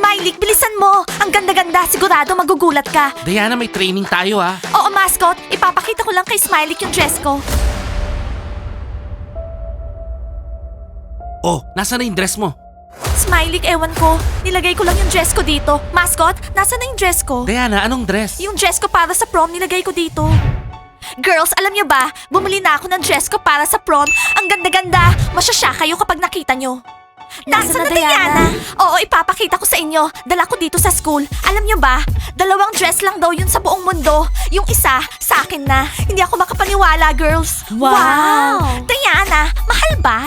Smiley, bilisan mo! Ang ganda-ganda, sigurado magugulat ka. Diana, may training tayo ah. Oo, mascot, ipapakita ko lang kay Smiley yung dress ko. Oh, nasa na yung dress mo? Smiley, ewan ko. Nilagay ko lang yung dress ko dito. Mascot, nasa na yung dress ko? Diana, anong dress? Yung dress ko para sa prom, nilagay ko dito. Girls, alam niyo ba, bumili na ako ng dress ko para sa prom. Ang ganda-ganda. Masyasya kayo kapag nakita nyo. Nasaan na, Diana? Oo, ipapakita ko sa inyo. Dala ko dito sa school. Alam niyo ba, dalawang dress lang daw yun sa buong mundo. Yung isa, sa akin na. Hindi ako makapaniwala, girls. Wow! Diana, mahal ba?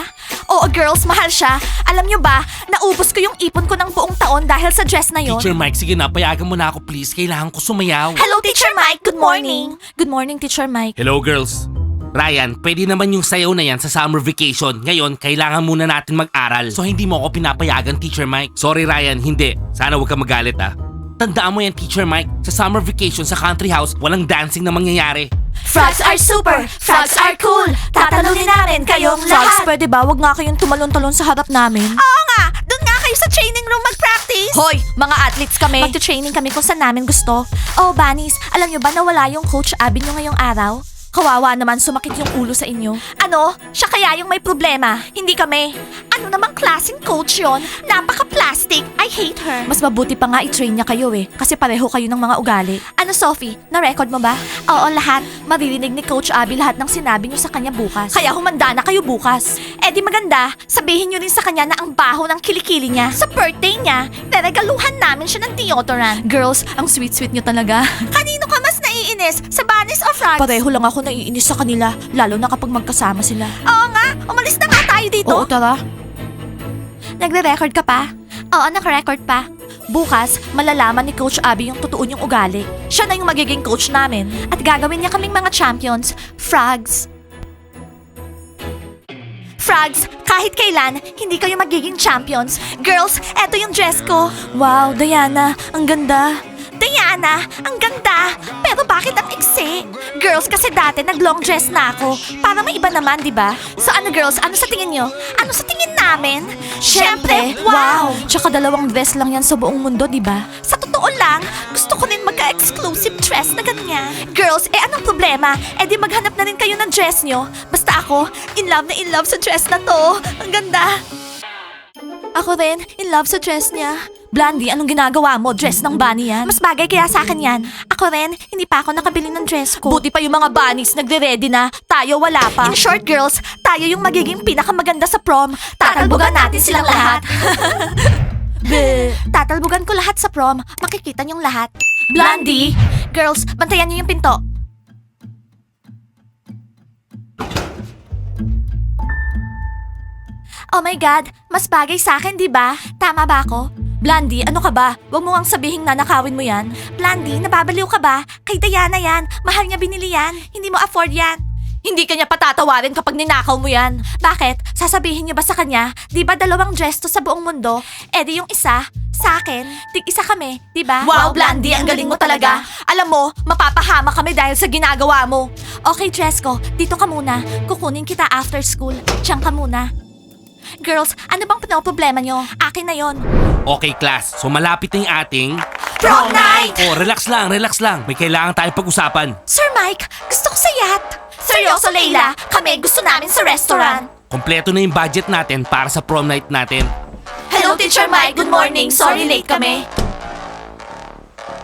Oo, girls, mahal siya. Alam niyo ba, naubos ko yung ipon ko ng buong taon dahil sa dress na yon. Teacher Mike, sige na, payagan mo na ako please. Kailangan ko sumayaw. Hello, Teacher Mike. Good morning. Good morning, Teacher Mike. Hello girls. Ryan, pwede naman yung sayaw na yan sa summer vacation. Ngayon, kailangan muna natin mag-aral. So hindi mo ako pinapayagan, Teacher Mike. Sorry Ryan, hindi. Sana huwag ka magalit ah. Tandaan mo yan, Teacher Mike. Sa summer vacation sa country house, walang dancing na mangyayari. Frogs are super! Frogs are cool! Tatanungin namin kayong lahat! Frogs, pwede ba? Huwag nga kayong tumalon-talon sa harap namin. Oo nga! Doon nga kayo sa training room mag-practice! Hoy! Mga athletes kami! Magta-training kami kung saan namin gusto. Oh, Bunnies, alam nyo ba nawala yung Coach Abby nyo ngayong araw? Kawawa naman sumakit yung ulo sa inyo. Ano? Siya kaya yung may problema? Hindi kami. Ano namang klaseng coach yon? Napaka-plastic. I hate her. Mas mabuti pa nga i-train niya kayo eh. Kasi pareho kayo ng mga ugali. Ano, Sophie? Na-record mo ba? Oo, lahat. Maririnig ni Coach Abby lahat ng sinabi niyo sa kanya bukas. Kaya humanda na kayo bukas. Eh di maganda, sabihin niyo rin sa kanya na ang baho ng kilikili niya. Sa birthday niya, regaluhan namin siya ng deodorant. Girls, ang sweet-sweet niyo talaga. Kanino ka naiinis? Sa Banis o Frogs? Pareho lang ako naiinis sa kanila, lalo na kapag magkasama sila. Oo nga, umalis na nga tayo dito. Oo, tara. Nagre-record ka pa? Oo, naka-record pa. Bukas, malalaman ni Coach Abby yung totoo niyong ugali. Siya na yung magiging coach namin. At gagawin niya kaming mga champions, frogs. Frogs, kahit kailan, hindi kayo magiging champions. Girls, eto yung dress ko. Wow, Diana, ang ganda. Diana, ang ganda. Pero bakit ang iksi? Girls, kasi dati nag-long dress na ako. Para may iba naman, di ba? So ano girls, ano sa tingin nyo? Ano sa tingin namin? Siyempre, wow! Tsaka dalawang dress lang yan sa buong mundo, di ba? Sa totoo lang, gusto ko rin magka-exclusive dress na ganyan. Girls, eh anong problema? Eh di maghanap na rin kayo ng dress nyo. Basta ako, in love na in love sa dress na to. Ang ganda. Ako rin, in love sa dress niya. Blondie, anong ginagawa mo? Dress ng bunny yan? Mas bagay kaya sa akin yan. Ako rin, hindi pa ako nakabili ng dress ko. Buti pa yung mga bunnies nagre-ready na. Tayo wala pa. In short, girls, tayo yung magiging pinakamaganda sa prom. Tatalbugan natin silang lahat. Bleh. Tatalbugan ko lahat sa prom. Makikita niyong lahat. Blondie! Girls, bantayan niyo yung pinto. Oh my God, mas bagay sa akin, di ba? Tama ba ako? Blandy, ano ka ba? Huwag mo ang sabihing nanakawin mo yan. Blandy, nababaliw ka ba? Kay Diana yan. Mahal niya binili yan. Hindi mo afford yan. Hindi kanya patatawarin kapag ninakaw mo yan. Bakit? Sasabihin niyo ba sa kanya, di ba dalawang dress to sa buong mundo? Eh di yung isa, sa akin, tig isa kami, di ba? Wow, Blandy, ang galing mo talaga. Alam mo, mapapahama kami dahil sa ginagawa mo. Okay, dress ko, dito ka muna. Kukunin kita after school. Diyan ka muna. Girls, ano bang pinoproblema nyo? Akin na yon. Okay class, so malapit na yung ating... Prom night! Oh, relax lang, relax lang. May kailangan tayong pag-usapan. Sir Mike, gusto ko sa yacht. Seryoso, Layla? Kami gusto namin sa restaurant. Kompleto na yung budget natin para sa prom night natin. Hello, Teacher Mike. Good morning. Sorry late kami.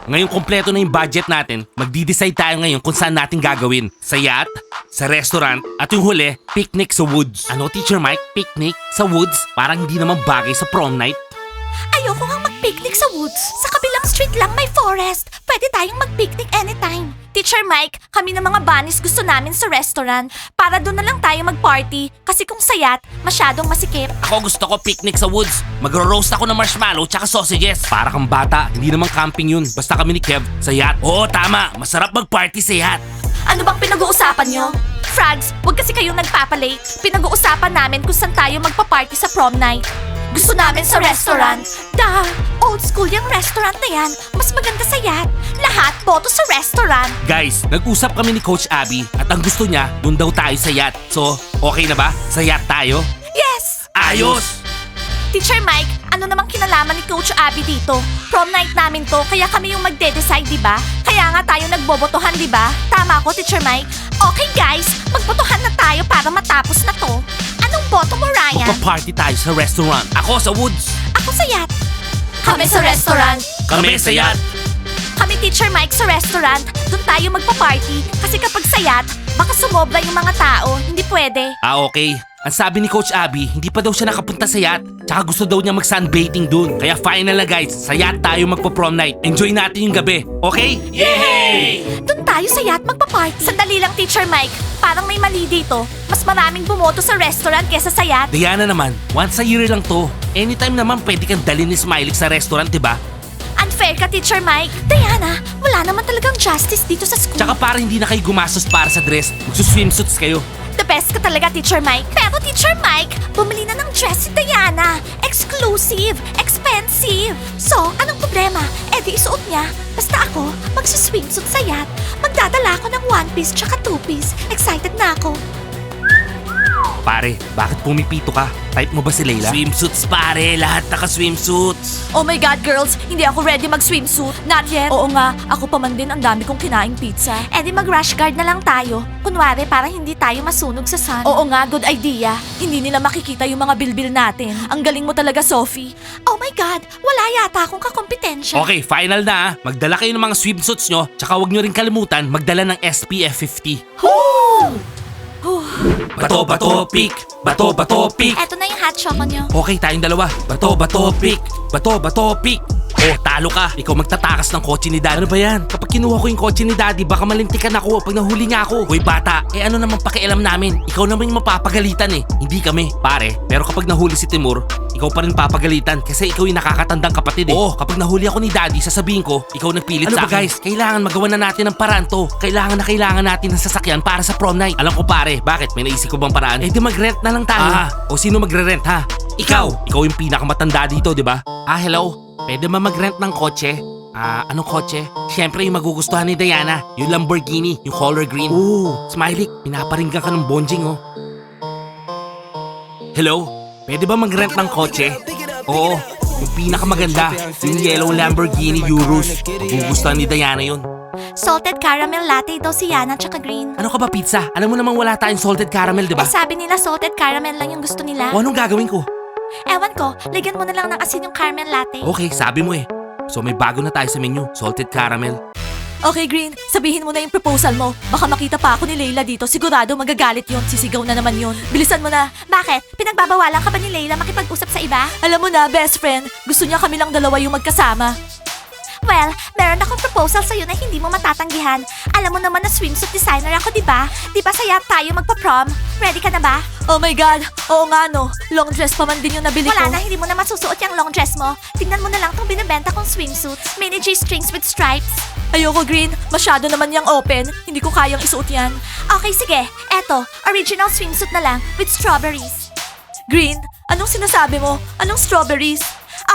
Ngayon kompleto na yung budget natin, magdi-decide tayo ngayon kung saan natin gagawin. Sa yacht, sa restaurant, at yung huli, picnic sa woods. Ano, Teacher Mike? Picnic sa woods? Parang hindi naman bagay sa prom night. Ayoko nga mag-picnic sa woods. Sa kabilang street lang may forest. Pwede tayong mag-picnic anytime. Teacher Mike, kami ng mga bunnies gusto namin sa restaurant. Para doon na lang tayo mag-party. Kasi kung sayat, masyadong masikip. Ako gusto ko picnic sa woods. Magro-roast ako ng marshmallow tsaka sausages. Para kang bata, hindi naman camping yun. Basta kami ni Kev sa yacht. Oo, tama. Masarap mag-party sa yacht. Ano bang pinag-uusapan nyo? Frogs, wag kasi kayong nagpapalate. Pinag-uusapan namin kung saan tayo magpa-party sa prom night. Gusto namin sa restaurant. Da, old school yung restaurant na yan. Mas maganda sa yacht. Lahat boto sa restaurant. Guys, nag-usap kami ni Coach Abby at ang gusto niya, doon daw tayo sa yacht. So, okay na ba? Sa yacht tayo? Yes! Ayos! Teacher Mike, ano namang kinalaman ni Coach Abby dito? Prom night namin to, kaya kami yung magde-decide, di ba? Kaya nga tayo nagbobotohan, di ba? Tama ako, Teacher Mike. Okay guys, magbotohan na tayo para matapos na to. Anong boto mo, Ryan? Magpa-party tayo sa restaurant. Ako sa woods. Ako sa yacht. Kami sa restaurant. Kami sa yacht. Kami Teacher Mike sa restaurant. Doon tayo magpa-party. Kasi kapag sa yacht, baka sumobra yung mga tao. Hindi pwede. Ah, okay. Ang sabi ni Coach Abby, hindi pa daw siya nakapunta sa yacht. Tsaka gusto daw niya mag-sunbathing dun. Kaya final na guys, sa yacht tayo magpo-prom night. Enjoy natin yung gabi, okay? Yay! Doon tayo sa yacht magpa-party. Sandali lang, Teacher Mike. Parang may mali dito. Mas maraming bumoto sa restaurant kesa sa yacht. Diana naman, once a year lang to. Anytime naman pwede kang dalhin ni Smiley sa restaurant, di ba? Unfair ka, Teacher Mike. Diana, wala naman talagang justice dito sa school. Tsaka para hindi na kayo gumastos para sa dress, magsuswimsuits kayo. The best ka talaga, Teacher Mike. Pero, Teacher Mike, bumili na ng dress si Diana. Exclusive, expensive. So, anong problema? Eh di isuot niya. Basta ako, magsuswimsuit sa yacht. Magdadala ako ng one piece tsaka two piece. Excited na ako. Pare, bakit pumipito ka? Type mo ba si Layla? Swimsuits pare, lahat naka-swimsuits. Oh my God, girls! Hindi ako ready mag-swimsuit. Not yet. Oo nga, ako pa man din ang dami kong kinaing pizza. Eh di mag-rush guard na lang tayo. Kunwari, para hindi tayo masunog sa sun. Oo nga, good idea. Hindi nila makikita yung mga bilbil natin. Ang galing mo talaga, Sophie. Oh my God, wala yata akong kakompetensya. Okay, final na ah. Magdala kayo ng mga swimsuits nyo, tsaka huwag nyo rin kalimutan magdala ng SPF 50. Bato, bato, pick! Bato, bato, pick! Eto na yung hot choco nyo. Okay, tayong dalawa. Bato, bato, pick! Bato, bato, pick! Oh, talo ka. Ikaw magtatakas ng kotse ni Daddy. Ano ba yan? Kapag kinuha ko yung kotse ni Daddy, baka malintikan ako pag nahuli niya ako. Hoy bata, eh ano naman pakialam namin? Ikaw naman yung mapapagalitan eh. Hindi kami. Pare, pero kapag nahuli si Timur, ikaw pa rin papagalitan kasi ikaw yung nakakatandang kapatid eh. Oo, kapag nahuli ako ni Daddy, sasabihin ko, ikaw nagpilit Ano sa ba, akin. guys? Kailangan magawa na natin ng paraan to. Kailangan na kailangan natin ng sasakyan para sa prom night. Alam ko pare, bakit? May naisip ko bang paraan? Eh di mag-rent na lang tayo. Ah, o sino magre-rent ha? Ikaw! Ikaw yung pinakamatanda dito, di ba? Ah, hello? Pwede ba mag-rent ng kotse? Ah, anong kotse? Siyempre yung magugustuhan ni Diana, yung Lamborghini, yung color green. Ooh, Smiley, pinaparinggan ka ng bonjing oh. Hello? Pwede ba mag-rent ng kotse? Oo, yung pinakamaganda, yung yellow Lamborghini Urus. Magugustuhan ni Diana yun. Salted caramel latte daw si Yana tsaka green. Ano ka ba pizza? Alam mo namang wala tayong salted caramel, di ba? Eh sabi nila salted caramel lang yung gusto nila. O anong gagawin ko? Ewan ko, lagyan mo na lang ng asin yung caramel latte. Okay, sabi mo eh. So may bago na tayo sa menu, salted caramel. Okay, Green. Sabihin mo na yung proposal mo. Baka makita pa ako ni Layla dito. Sigurado magagalit yon. Sisigaw na naman yon. Bilisan mo na. Bakit? Pinagbabawalan ka ba ni Layla makipag-usap sa iba? Alam mo na, best friend. Gusto niya kami lang dalawa yung magkasama. Well, meron akong proposal sa'yo na hindi mo matatanggihan. Alam mo naman na swimsuit designer ako, di ba? Di ba saya tayo magpa-prom? Ready ka na ba? Oh my God! Oo nga no. Long dress pa man din yung nabili Wala ko. na, hindi mo na masusuot yung long dress mo. Tingnan mo na lang tong binibenta kong swimsuit. Mini G-strings with stripes. Ayoko green, masyado naman yung open. Hindi ko kayang isuot yan. Okay, sige. Eto, original swimsuit na lang with strawberries. Green, anong sinasabi mo? Anong strawberries?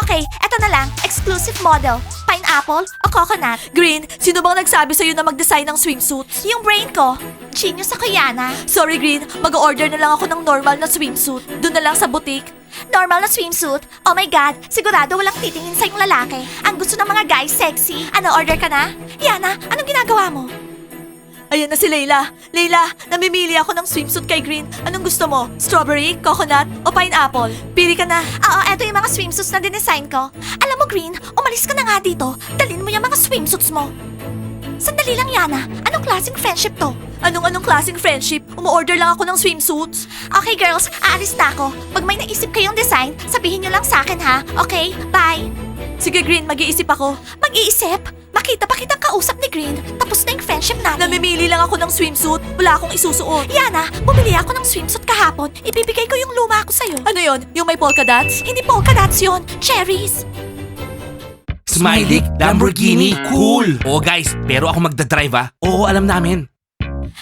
Okay, eto na lang. Exclusive model. Pineapple o coconut. Green, sino bang nagsabi sa'yo na mag-design ng swimsuit? Yung brain ko, genius ako Yana. Sorry Green, mag-order na lang ako ng normal na swimsuit. Doon na lang sa boutique. Normal na swimsuit. Oh my God, sigurado walang titingin sa yung lalaki. Ang gusto ng mga guys, sexy. Ano, order ka na? Yana, anong ginagawa mo? Ayan na si Layla. Layla, namimili ako ng swimsuit kay Green. Anong gusto mo? Strawberry, coconut, o pineapple? Pili ka na. Oo, eto yung mga swimsuits na dinesign ko. Alam mo, Green, umalis ka na nga dito. Dalin mo yung mga swimsuits mo. Sandali lang, Yana. Anong klaseng friendship to? Anong-anong klaseng friendship? Umu-order lang ako ng swimsuits. Okay, girls, aalis na ako. Pag may naisip kayong design, sabihin nyo lang sa akin, ha? Okay? Bye! Sige Green, mag-iisip ako. Mag-iisip? Makita pa kitang kausap ni Green. Tapos na yung friendship natin. Namimili lang ako ng swimsuit. Wala akong isusuot. Yana, bumili ako ng swimsuit kahapon. Ibibigay ko yung luma ko sa'yo. Ano yon? Yung may polka dots? Hindi polka dots yun. Cherries. Smiley, Lamborghini, cool! Oo guys, pero ako magdadrive ah. Oo, alam namin.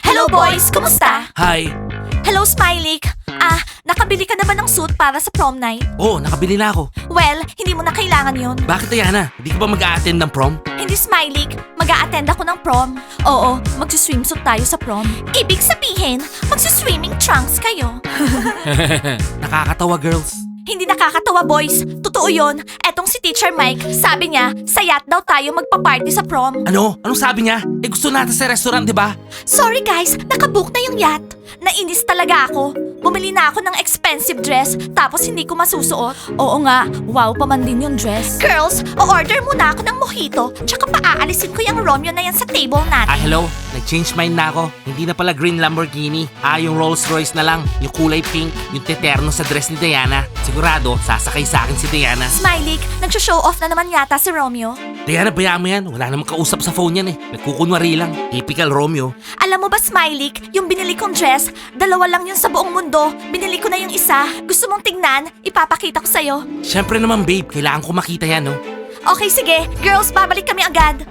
Hello, boys. Kumusta? Hi. Hello, Smiley. Ah, nakabili ka na ba ng suit para sa prom night? Oo, nakabili na ako. Well, hindi mo na kailangan yun. Bakit Diana? Hindi ka ba mag-a-attend ng prom? Hindi, Smiley. mag attend ako ng prom. Oo, magsiswimsuit tayo sa prom. Ibig sabihin, magsiswimming trunks kayo. Nakakatawa girls. Hindi nakakatawa, boys. Totoo yon. Etong si Teacher Mike, sabi niya, sa yacht daw tayo magpa-party sa prom. Ano? Anong sabi niya? Eh gusto natin sa restaurant, di ba? Sorry guys, nakabook na yung yacht. Nainis talaga ako. Bumili na ako ng expensive dress, tapos hindi ko masusuot. Oo nga, wow pa man din yung dress. Girls, o-order muna ako ng mojito, tsaka paaalisin ko yung Romeo na yan sa table Ah, natin. hello? Nag-change mind na ako. Hindi na pala green Lamborghini. Ah, yung Rolls Royce na lang. Yung kulay pink. Yung teterno sa dress ni Diana. Sigurado, sasakay sa akin si Diana. Smiley, nagsho-show off na naman yata si Romeo. Diana, bayaan mo yan. Wala namang kausap sa phone yan eh. Nagkukunwari lang. Typical Romeo. Alam mo ba, Smiley, yung binili kong dress, dalawa lang yun sa buong mundo. Binili ko na yung isa. Gusto mong tingnan? Ipapakita ko sa'yo. Siyempre naman babe, kailangan ko makita yan no. Okay, sige. Girls, babalik kami agad.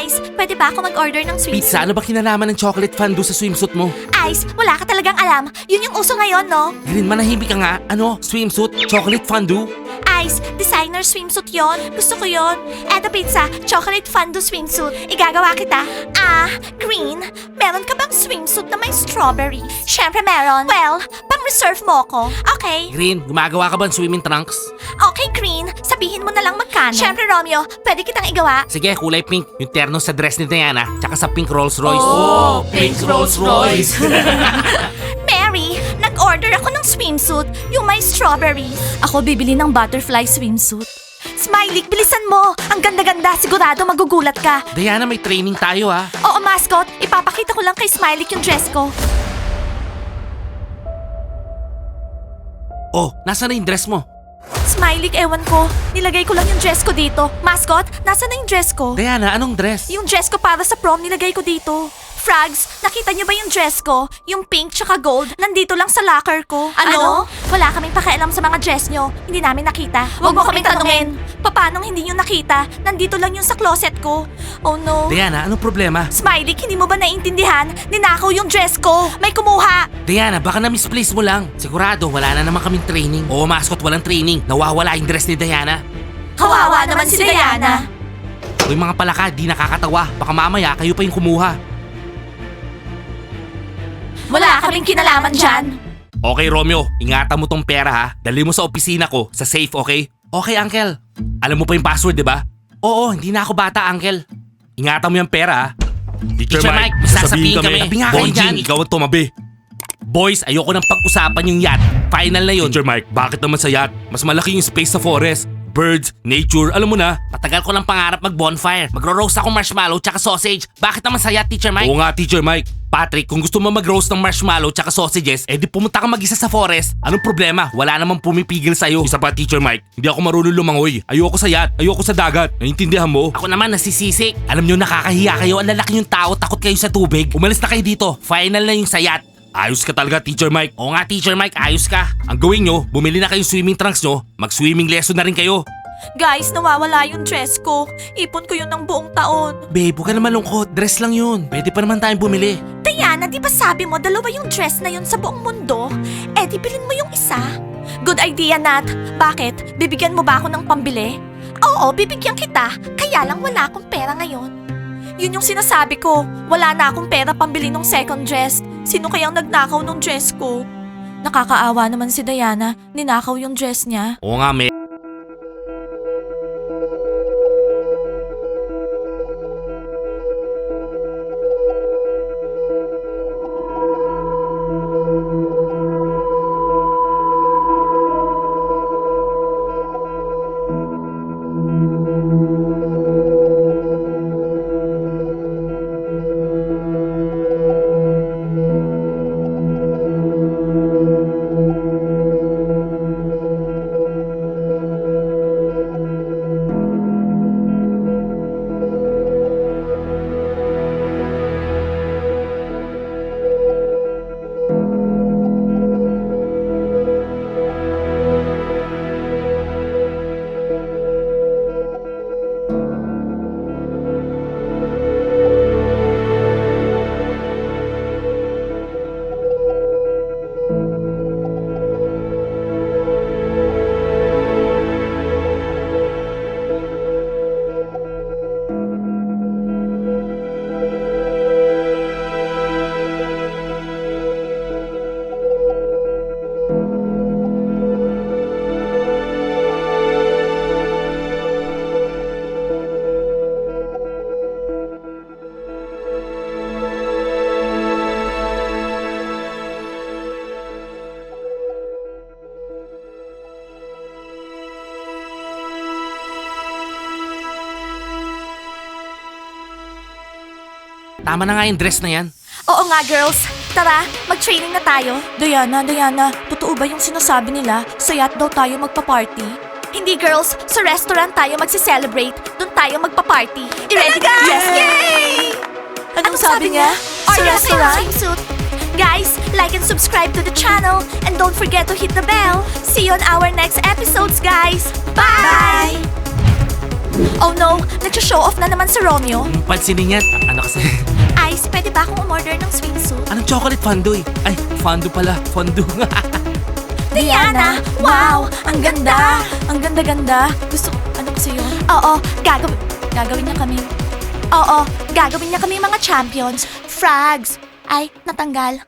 Ice, pwede ba ako mag-order ng swimsuit? Pizza, ano ba kinalaman ng chocolate fondue sa swimsuit mo? Ice, wala ka talagang alam. Yun yung uso ngayon, no? Green, manahimik ka nga. Ano? Swimsuit? Chocolate fondue? Ice, designer swimsuit yon. Gusto ko yon. Eto pizza, chocolate fondue swimsuit. Igagawa kita. Ah, Green, meron ka bang swimsuit na may strawberries? Siyempre meron. Well, pang-reserve mo ko. Okay. Green, gumagawa ka ba ng swimming trunks? Okay, Green. Sabihin mo na lang magkano. Siyempre, Romeo, pwede kitang igawa. Sige, kulay pink. Yung terno sa dress ni Diana, tsaka sa pink Rolls Royce. Oh, pink Rolls Royce. Mary, nag-order ako ng swimsuit, yung may strawberries. Ako bibili ng butterfly swimsuit. Smiley, bilisan mo. Ang ganda-ganda, sigurado magugulat ka. Diana, may training tayo ha. Oo, mascot. Ipapakita ko lang kay Smiley yung dress ko. Oh, nasa na yung dress mo? Smiley, ewan ko. Nilagay ko lang yung dress ko dito. Mascot, nasa na yung dress ko? Diana, anong dress? Yung dress ko para sa prom, nilagay ko dito. Frogs, nakita niyo ba yung dress ko? Yung pink tsaka gold, nandito lang sa locker ko. Ano? Wala kaming pakialam sa mga dress nyo. Hindi namin nakita. Huwag mo kaming tanungin. Paano hindi nyo nakita? Nandito lang yung sa closet ko. Oh no. Diana, anong problema? Smiley, hindi mo ba naiintindihan? Ninakaw yung dress ko. May kumuha. Diana, baka na-misplace mo lang. Sigurado, wala na naman kaming training. Oo, mascot, walang training. Nawawala yung dress ni Diana. Kawawa naman si Diana. Uy, mga palaka, di nakakatawa. Baka mamaya, kayo pa yung kumuha. Kaming kinalaman dyan. Okay, Romeo, ingatan mo tong pera ha. Dali mo sa opisina ko, sa safe, okay? Okay, Uncle. Alam mo pa yung password, di ba? Oo, hindi na ako bata, Uncle. Ingatan mo yung pera ha. Teacher, Mike, may sasabihin kami. Tabi nga kayo dyan. ikaw ang tumabi. Boys, ayoko nang pag-usapan yung yacht. Final na yun. Teacher Mike, bakit naman sa yacht? Mas malaki yung space sa forest. Birds, nature, alam mo na. Matagal ko lang pangarap mag-bonfire. Magro-roast ako marshmallow tsaka sausage. Bakit naman sa yacht, Teacher Mike? Oo nga, Teacher Mike. Patrick, kung gusto mo mag-roast ng marshmallow tsaka sausages, eh di pumunta ka mag-isa sa forest. Anong problema? Wala namang pumipigil sa'yo. Isa pa, Teacher Mike. Hindi ako marunong lumangoy. Ayoko sa yacht. Ayoko sa dagat. Naiintindihan mo? Ako naman, nasisisik. Alam nyo, nakakahiya kayo. Ang lalaki yung tao. Takot kayo sa tubig. Umalis na kayo dito. Final na yung sa yacht. Ayos ka talaga, Teacher Mike. Oo nga, Teacher Mike, ayos ka. Ang gawin nyo, bumili na kayong swimming trunks nyo, mag-swimming lesson na rin kayo. Guys, nawawala yung dress ko. Ipon ko yun ng buong taon. Babe, huwag ka naman lungkot. Dress lang yun. Pwede pa naman tayong bumili. Diana, di ba sabi mo dalawa yung dress na yun sa buong mundo? Eh, di bilhin mo yung isa. Good idea, Nat. Bakit? Bibigyan mo ba ako ng pambili? Oo, bibigyan kita. Kaya lang wala akong pera ngayon. Yun yung sinasabi ko. Wala na akong pera pambili ng second dress. Sino kayang nagnakaw ng dress ko? Nakakaawa naman si Diana. Ninakaw yung dress niya. Oo nga, may... Tama na nga yung dress na yan. Oo nga, girls. Tara, mag-training na tayo. Diana, Diana, totoo ba yung sinasabi nila? Sa yacht daw tayo magpa-party? Hindi, girls. Sa restaurant tayo magsi-celebrate. Doon tayo magpa-party. I-ready Talaga? Yes! Yay! Anong sabi niya? Sa Order na kayo ng restaurant? swimsuit. Guys, like and subscribe to the channel. And don't forget to hit the bell. See you on our next episodes, guys. Bye! Oh no, nagsha-show off na naman si Romeo. Pansinin yan. A- Ano kasi? Ice, pwede ba akong umorder ng swimsuit? Anong chocolate fondue eh? Ay, fondue pala. Fondue. Diana, wow, ang ganda. Ang ganda-ganda. Gusto ko, ano kasi yun? Oo, gagawin, Gagawin niya kami. oo, gagawin niya kami mga champions. Frogs. Ay, natanggal.